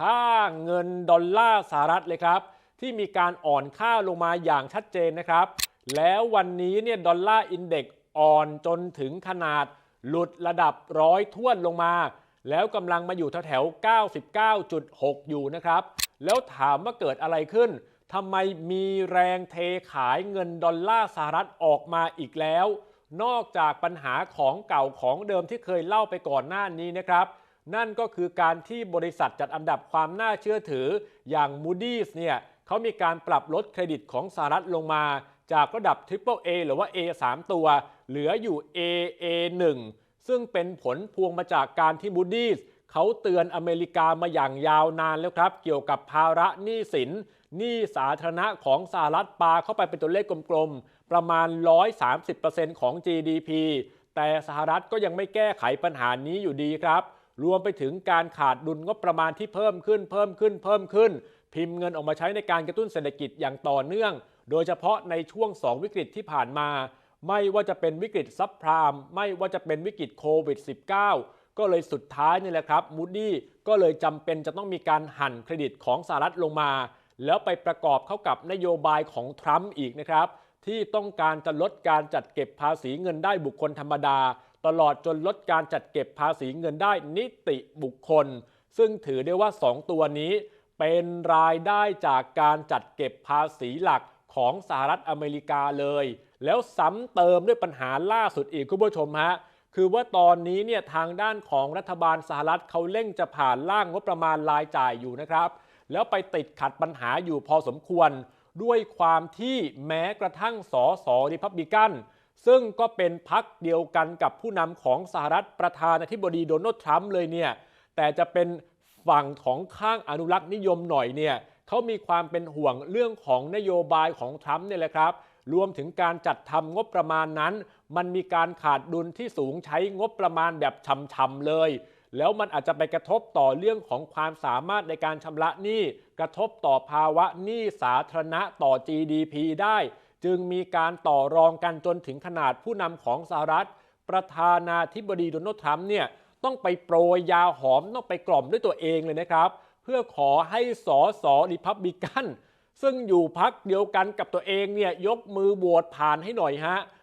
ค่าเงินดอลลาร์สหรัฐเลยครับ ที่มีการอ่อนค่าลงมาอย่างชัดเจนนะครับ แล้ววันนี้เนี่ยดอลลาร์อินเด็กซ์อ่อนจนถึงขนาดหลุดระดับร้อยท่วนลงมา แล้วกำลังมาอยู่แถวๆ99.6 อยู่นะครับ แล้วถามว่าเกิดอะไรขึ้นทำไมมีแรงเทขายเงินดอลลาร์สหรัฐออกมาอีกแล้ว นอกจากปัญหาของเก่าของเดิมที่เคยเล่าไปก่อนหน้านี้นะครับ นั่นก็คือการที่บริษัทจัดอันดับความน่าเชื่อถืออย่าง Moody's เนี่ยเขามีการปรับลดเครดิตของสหรัฐลงมา จากระดับ Triple A หรือว่า A 3ตัว เหลืออยู่ AA 1ซึ่งเป็นผลพวงมาจากการที่ Moody's เขาเตือนอเมริกามาอย่างยาวนานแล้วครับ เกี่ยวกับภาระหนี้สินหนี้สาธารณะของสหรัฐปาเข้าไปเป็นตัวเลขกลมๆ ประมาณ 130%ของ GDP แต่สหรัฐก็ยังไม่แก้ไขปัญหานี้อยู่ดีครับ รวมไปถึงการขาดดุลงบประมาณที่เพิ่มขึ้น เพิ่มขึ้น เพิ่มขึ้น พิมพ์เงินออกมาใช้ในการกระตุ้นเศรษฐกิจอย่างต่อเนื่อง โดยเฉพาะในช่วง 2 วิกฤตที่ผ่านมา ไม่ว่าจะเป็นวิกฤตซับพราม ไม่ว่าจะเป็นวิกฤตโควิด -19 ก็เลยสุดท้ายนี่แหละครับมูดี้ก็เลยจำเป็นจะต้องมีการหั่นเครดิตของสหรัฐลงมา แล้วไปประกอบเข้ากับนโยบายของทรัมป์อีกนะครับที่ต้องการจะลดการจัดเก็บภาษีเงินได้บุคคลธรรมดา ตลอดจนลดการจัดเก็บภาษีเงินได้นิติบุคคล ซึ่งถือได้ว่า 2 ตัวนี้ เป็นรายได้จากการจัดเก็บภาษีหลักของสหรัฐอเมริกาเลย แล้วซ้ำเติมด้วยปัญหาล่าสุดอีกคุณผู้ชมฮะคือว่าตอนนี้เนี่ยทางด้านของรัฐบาลสหรัฐเขาเร่งจะผ่านร่างงบประมาณรายจ่ายอยู่นะครับ แล้วไปติดขัดปัญหาอยู่พอสมควร ด้วยความที่แม้กระทั่งสอสอริพับบิกัน ซึ่งก็เป็นพักเดียวกันกับผู้นำของสหรัฐประธานาธิบดีโดนัลด์ทรัมป์เลยเนี่ย แต่จะเป็นฝั่งของข้างอนุรักษ์นิยมหน่อยเนี่ยเขามีความเป็นห่วงเรื่องของนโยบายของทรัมป์เนี่ยแหละครับ รวมถึงการจัดทำงบประมาณนั้น มันมีการขาดดุลที่สูงใช้งบประมาณแบบช่ำๆเลย แล้วมันอาจจะไปกระทบต่อเรื่องของความสามารถในการชำระหนี้ กระทบต่อภาวะหนี้สาธารณะต่อ GDP ได้ จึงมีการต่อรองกันจนถึงขนาดผู้นำของสหรัฐ ประธานาธิบดีโดนัลด์ทรัมป์เนี่ยต้องไปโปรยยาหอมต้องไปกล่อมด้วยตัวเองเลยนะครับ เพื่อขอให้สอสอริพับบิกันซึ่งอยู่พักเดียวกันกับตัวเองเนี่ยยกมือโหวตผ่านให้หน่อยฮะ